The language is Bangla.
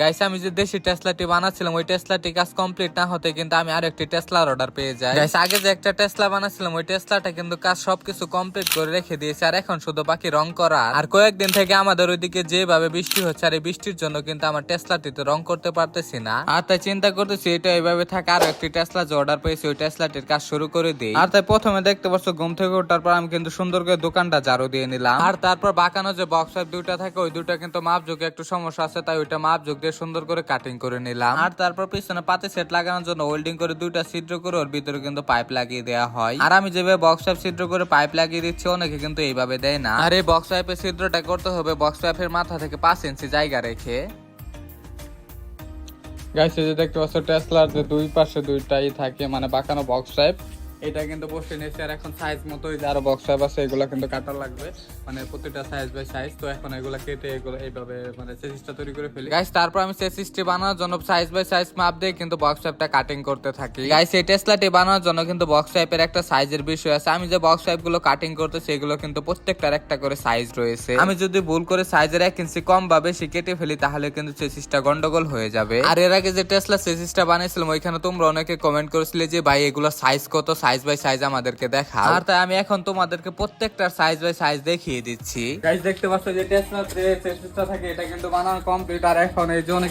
গাইস আমি যে দেশি টেসলাটি বানাচ্ছিলাম ওই টেসলাটি কাজ কমপ্লিট না হতে কিন্তু আমি আরেকটি টেসলার অর্ডার পেয়ে যাই। গাইস আগে যে একটা টেসলা বানাচ্ছিলাম ওই টেসলাটা কিন্তু কাজ সবকিছু কমপ্লিট করে রেখে দিয়েছে, আর এখন শুধু বাকি রং করা। আর কয়েকদিন থেকে আমাদের ওইদিকে যেভাবে বৃষ্টি হচ্ছে আর এই বৃষ্টির জন্য কিন্তু আমার টেসলাটিতে রং করতে পারতেছি না। আর তাই চিন্তা করতেছি, এটা এইভাবে থাকে, আরও একটি টেসলা যে অর্ডার পেয়েছি, ওই টেসলাটির কাজ শুরু করে দিই। আর তাই প্রথমে দেখতে পাচ্ছ, ঘুম থেকে ওঠার পর আমি কিন্তু সুন্দর করে দোকানটা ঝাড়ু দিয়ে নিলাম। আর তারপর বাঁকানো যে বক্স দুইটা থাকে, ওই দুইটা কিন্তু মাপ যোগে একটু সমস্যা আছে, তাই ওইটা মাপ যোগ সুন্দর করে কাটিং করে নিলাম। আর তারপর পিছনে পাতে সেট লাগানোর জন্য ওয়েল্ডিং করে দুইটা ছিদ্র করে ওর ভিতরে কিন্তু পাইপ লাগিয়ে দেওয়া হয়। আর আমি যেভাবে বক্স পাইপ ছিদ্র করে পাইপ লাগিয়ে দিচ্ছি অনেকে কিন্তু এইভাবে দেয় না। আর এই বক্স পাইপের ছিদ্রটা করতে হবে বক্স পাইপের মাথা থেকে পাঁচ ইঞ্চি জায়গা রেখে। গাইছে যে দেখতে পাচ্ছ টেসলার যে দুই পাশে দুইটাই থাকে মানে বাঁকানো বক্স টাইপ এটা কিন্তু বসে নিয়েছে আর এখন সাইজ মতোই আরও বক্স আছে, এগুলো কিন্তু কাটা লাগবে। মানে প্রতিটা সাইজ বাই সাইজ তো এখন এগুলো কেটে এগুলো এইভাবে মানে চেসিসটা তৈরি করে ফেলি। গাইস তারপর আমি চেসিসটি বানানোর জন্য সাইজ বাই সাইজ মাপ দিয়ে কিন্তু বক্স টাইপটা কাটিং করতে থাকি। গাইস এই টেসলাটি বানানোর জন্য কিন্তু বক্স টাইপের একটা সাইজের বিষয় আছে। আমি যে বক্স টাইপগুলো কাটিং করতেছি এগুলো কিন্তু প্রত্যেকটার একটা করে সাইজ রয়েছে। আমি যদি ভুল করে সাইজের এক ইঞ্চি কম বা বেশি কেটে ফেলি, তাহলে কিন্তু চেসিসটা গন্ডগোল হয়ে যাবে। আর এর আগে যে টেসলা চেসিসটা বানিয়েছিলাম, ওইখানে তোমরা অনেকে কমেন্ট করেছিলে যে, ভাই এগুলো সাইজ কত? সাইজ বাই সাইজ আমাদেরকে দেখা আর তাই আমি এখন তোমাদেরকে প্রত্যেকটার সাইজ বাই সাইজ দেখিয়ে দিচ্ছি। গাইস দেখতে পাচ্ছ যে টেসলা থাকে এটা কিন্তু বানানো কমপ্লিট আর এখন এই যে অনেক